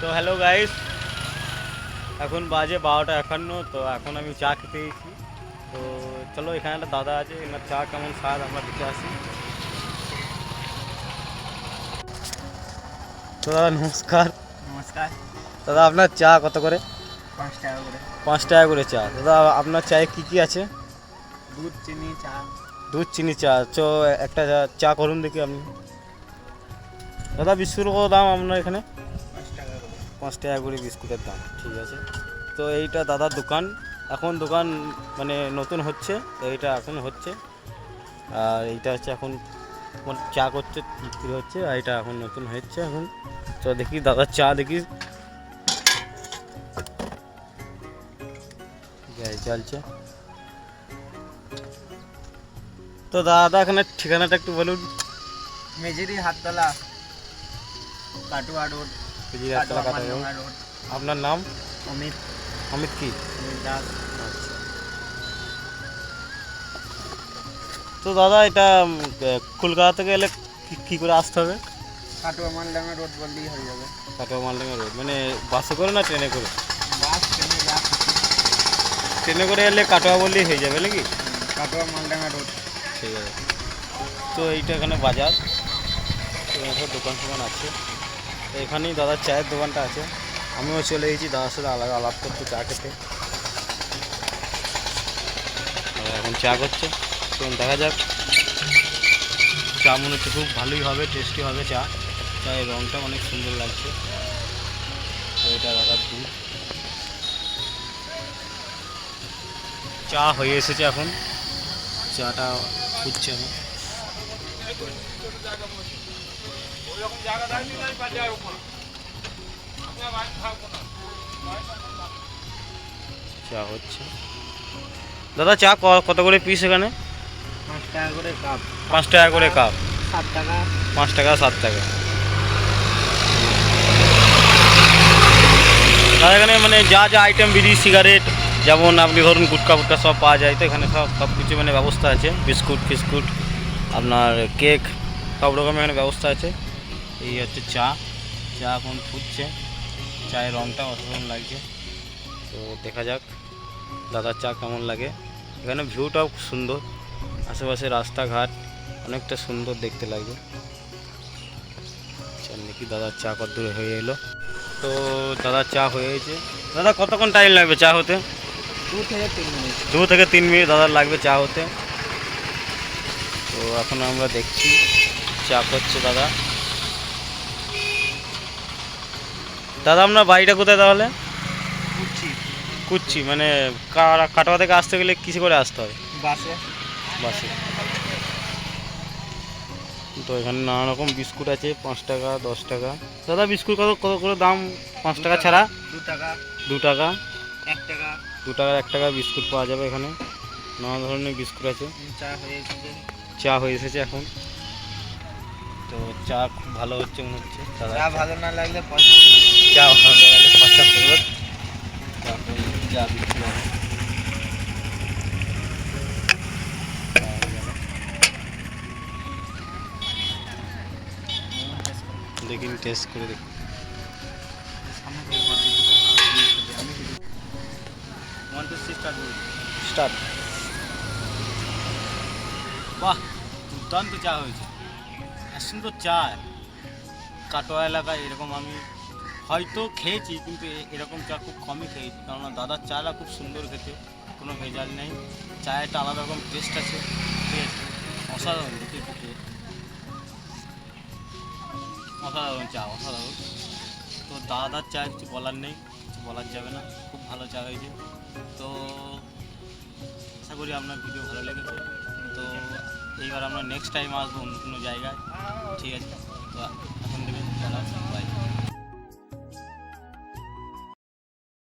তো hello guys এখন বাজে বারোটা একান্ন তো এখন আমি চা খেতে গেছি তো চলো এখানে একটা দাদা আছে এনার চা কেমন স্বাদ আমরা দেখে আসি। তো দাদা নমস্কার। নমস্কার। দাদা আপনার চা কত করে? পাঁচ টাকা করে। পাঁচ টাকা করে চা। দাদা আপনার চায়ে কী কী আছে? দুধ চিনি চা। দুধ চিনি চা। চো একটা চা- করুন দেখি আপনি। দাদা কত দাম আপনার এখানে। পাঁচ টাকা করে বিস্কুটের দাম, ঠিক আছে? তো এইটা দাদার দোকান। এখন দোকান মানে নতুন হচ্ছে এইটা এখন হচ্ছে। আর এইটা হচ্ছে এখন চা করছে, বিক্রি হচ্ছে, আর এটা এখন নতুন হচ্ছে এখন। তো দেখি দাদার চা দেখি। গ্যাস জ্বলছে। তো দাদা, এখানে ঠিকানাটা একটু বলুন। মেজেরি হাততলা কাটুয়া রোড। কাটা আপনার নাম অমিত অমিত কি অমিত দাস তো দাদা এটা কলকাতা থেকে এলে কি- করে আসতে হবে কাটুয়া মালডাঙ্গা রোড বললেই হয়ে যাবে কাটোয়া মালডাঙ্গা রোড মানে বাসে করে না ট্রেনে করে বাস ট্রেনে ট্রেনে করে এলে কাটোয়া বললেই হয়ে যাবে নাকি কাটুয়া মালডাঙ্গা রোড ঠিক আছে তো এইটা এখানে বাজার দোকান ফোকান আছে এখানেই দাদার চায়ের দোকানটা আছে। আমিও চলে এসেছি, দাদার সাথে আলাদা আলাপ করতে চা খেতে। এখন চা করছে। তো দেখা যাক। চা মনে হচ্ছে খুব ভালোই হবে টেস্টি হবে চা। চায়ের রঙটা অনেক সুন্দর লাগছে। তো এটা দাদার দুধ। চা হয়ে এসেছে এখন। চাটা ফুটছে এখন। চা হচ্ছে। দাদা চা ক- কত করে পিস এখানে? পাঁচ টাকা করে কাপ পাঁচ টাকা করে কাপ সাত টাকা। পাঁচ টাকা সাত টাকা। দাদা এখানে মানে যা যা আইটেম বিড়ি সিগারেট যেমন আপনি ধরুন গুটকা ফুটকা সব পাওয়া যায় তো এখানে সব সব কিছু মানে ব্যবস্থা আছে। বিস্কুট ফিস্কুট আপনার কেক সব রকমের এখানে ব্যবস্থা আছে। এই হচ্ছে চা। চা এখন ফুটছে। চায়ের রঙটা অসাধারণ লাগছে। তো দেখা যাক দাদার চা কেমন লাগে। এখানে ভিউটাও খুব সুন্দর। আশেপাশে রাস্তাঘাট অনেকটা সুন্দর দেখতে লাগবে চল নাকি দাদার চা কত দূরে হয়ে এলো। তো দাদার চা হয়ে গেছে। দাদা কতক্ষণ টাইম লাগবে চা হতে? দু থেকে তিন মিনিট। দু থেকে তিন মিনিট দাদার লাগবে চা হতে। তো এখন আমরা দেখছি। চা করছে দাদা। দাদা আপনার বাড়িটা কোথায় তাহলে? কুচ্ছি। মানে কাটোয়া থেকে আসতে গেলে কিসে করে আসতে হবে বাসে। বাসে। তো এখানে নানা রকম বিস্কুট আছে পাঁচ টাকা দশ টাকা। দাদা বিস্কুট কত কত করে দাম? পাঁচ টাকা ছাড়া? দু টাকা। দু টাকা? এক টাকা। দু টাকা এক টাকা বিস্কুট পাওয়া যাবে এখানে। নানা ধরনের বিস্কুট আছে। চা হয়ে এসেছে এখন। তো চা খুব ভালো হচ্ছে মনে হচ্ছে চা ভালো না লাগলে চা ভালো লাগালে পাঁচটা ফেরত তারপর চা বিক্রি হবে হয়ে। দেখিন টেস্ট করে দেখুন স্টার্ট বাহ দুর্দান্ত চা হয়েছে আর সুন্দর চা কাটোয়া এলাকায় এরকম আমি হয়তো খেয়েছি, কিন্তু এরকম চা খুব কমই খেয়েছি। কেননা দাদার চাটা খুব সুন্দর খেতে, কোনো ভেজাল নেই। চায়ের একটা আলাদা রকম টেস্ট আছে আছে? অসাধারণ দেখে অসাধারণ চা, অসাধারণ। তো দাদার চা কিছু বলার নেই, কিছু বলার যাবে না, খুব ভালো চা হয়েছে। তো আশা করি আপনার ভিডিও ভালো লেগেছে। তো এইবার আমরা নেক্সট টাইম আসব অন্য কোনো জায়গায়। ঠিক আছে? তো এখন থেকে